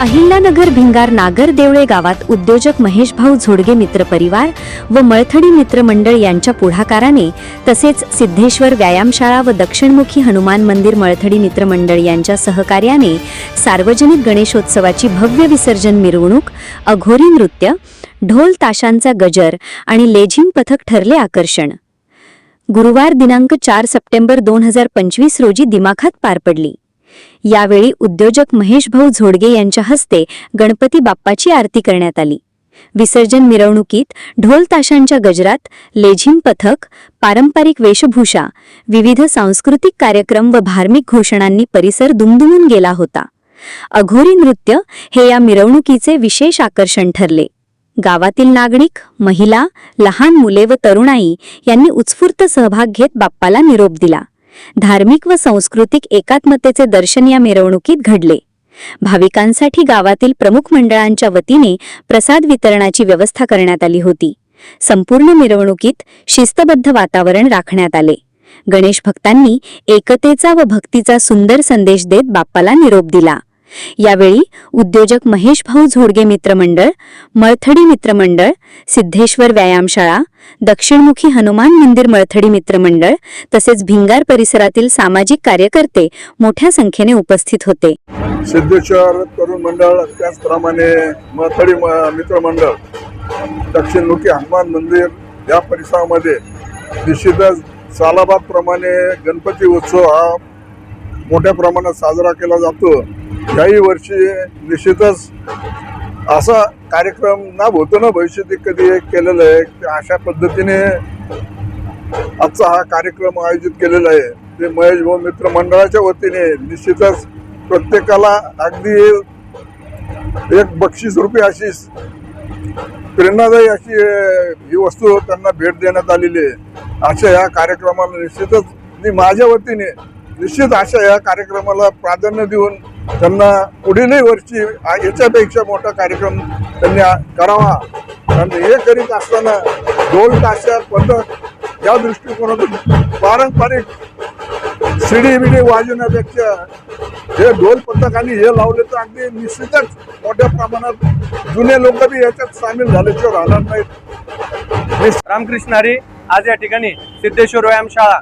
अहिल्यानगर भिंगार नागर देवळे गावात उद्योजक महेश भाऊ झोडगे मित्र परिवार व मळथडी मित्रमंडळ यांच्या पुढाकाराने तसेच सिद्धेश्वर व्यायामशाळा व दक्षिणमुखी हनुमान मंदिर मळथडी मित्रमंडळ यांच्या सहकार्याने सार्वजनिक गणेशोत्सवाची भव्य विसर्जन मिरवणूक अघोरी नृत्य ढोल ताशांचा गजर आणि लेझिम पथक ठरले आकर्षण. गुरुवार दिनांक चार सप्टेंबर दोन हजार पंचवीस रोजी दिमाखात पार पडली. यावेळी उद्योजक महेश भाऊ झोडगे यांच्या हस्ते गणपती बाप्पाची आरती करण्यात आली. विसर्जन मिरवणुकीत ढोल ताशांच्या गजरात लेझिम पथक पारंपरिक वेशभूषा विविध सांस्कृतिक कार्यक्रम व धार्मिक घोषणांनी परिसर दुमदुमून गेला होता. अघोरी नृत्य हे या मिरवणुकीचे विशेष आकर्षण ठरले. गावातील नागरिक महिला लहान मुले व तरुणाई यांनी उत्स्फूर्त सहभाग घेत बाप्पाला निरोप दिला. धार्मिक व सांस्कृतिक एकात्मतेचे दर्शन या मिरवणुकीत घडले. भाविकांसाठी गावातील प्रमुख मंडळांच्या वतीने प्रसाद वितरणाची व्यवस्था करण्यात आली होती. संपूर्ण मिरवणुकीत शिस्तबद्ध वातावरण राखण्यात आले. गणेश भक्तांनी एकतेचा व भक्तीचा सुंदर संदेश देत बाप्पाला निरोप दिला. यावेळी उद्योजक महेश भाऊ झोडगे मित्रमंडळ मळथडी मित्रमंडळ सिद्धेश्वर व्यायामशाळा दक्षिणमुखी हनुमान मंदिर मळथडी मित्रमंडळ तसेच भिंगार परिसरातील सामाजिक कार्यकर्ते मोठ्या संख्येने उपस्थित होते. सिद्धेश्वर तरुण मंडळ त्याचप्रमाणे मळथडी मित्रमंडळ दक्षिणमुखी हनुमान मंदिर या परिसरामध्ये निश्चितच सालाबादप्रमाणे गणपती उत्सव हा मोठ्या प्रमाणात साजरा केला जातो. याही वर्षी निश्चितच असा कार्यक्रम ना होतो ना भविष्यात कधी एक केलेलं आहे. अशा पद्धतीने आजचा हा कार्यक्रम आयोजित केलेला आहे. ते महेश भाऊ मित्र मंडळाच्या वतीने निश्चितच प्रत्येकाला अगदी एक बक्षीस रुपये अशी प्रेरणादायी अशी ही वस्तू त्यांना भेट देण्यात आलेली आहे. अशा या कार्यक्रमाला निश्चितच मी माझ्या वतीने निश्चित अशा या कार्यक्रमाला प्राधान्य देऊन त्यांना पुढीलही वर्षी याच्यापेक्षा मोठा कार्यक्रम त्यांनी करावा. आणि हे करीत असताना ढोल ताशा पथक या दृष्टिकोनातून पारंपरिक शिडी बिडी वाजवण्यापेक्षा हे ढोल पथक आणि हे लावले तर अगदी निश्चितच मोठ्या प्रमाणात जुने लोक बी याच्यात सामील झाल्याशिवाय राहणार नाहीत. रामकृष्ण हरी आज या ठिकाणी सिद्धेश्वर व्यायामशाळा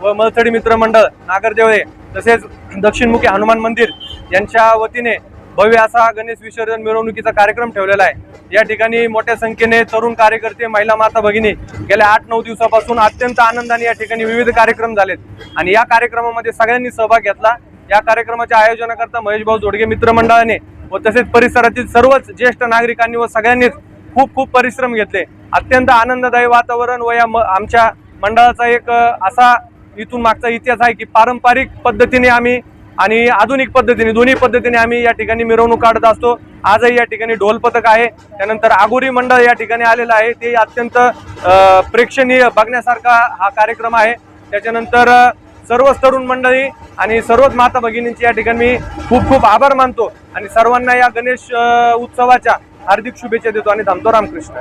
व मलथडी मित्रमंडळ नागरदेवळे तसेच दक्षिणमुखी हनुमान मंदिर यांच्या वतीने भव्य असा गणेश विसर्जन मिरवणुकीचा कार्यक्रम ठेवलेला आहे. या ठिकाणी मोठ्या संख्येने तरुण कार्यकर्ते महिला माता भगिनी गेल्या आठ नऊ दिवसापासून अत्यंत आनंदाने या ठिकाणी विविध कार्यक्रम झालेत. आणि या कार्यक्रमामध्ये सगळ्यांनी सहभाग घेतला. या कार्यक्रमाच्या आयोजनाकरता महेश भाऊ जोडगे मित्र मंडळाने व तसेच परिसरातील सर्वच ज्येष्ठ नागरिकांनी व सगळ्यांनीच खूप खूप परिश्रम घेतले. अत्यंत आनंददायी वातावरण व या म- आमच्या मंडळाचा एक असा इथून मागचा इतिहास आहे की पारंपरिक पद्धतीने आम्ही आणि आधुनिक पद्धतीने दोन्ही पद्धतीने आम्ही या ठिकाणी मिरवणूक काढत असतो. आजही या ठिकाणी ढोल पथक आहे. त्यानंतर आगोरी मंडळ या ठिकाणी आलेलं आहे. ते अत्यंत प्रेक्षणीय बघण्यासारखा हा कार्यक्रम आहे. त्याच्यानंतर सर्वच तरुण मंडळी आणि सर्वच माता भगिनींची या ठिकाणी मी खूप खूप आभार मानतो. आणि सर्वांना या गणेश उत्सवाच्या हार्दिक शुभेच्छा देतो आणि थांबतो रामकृष्ण.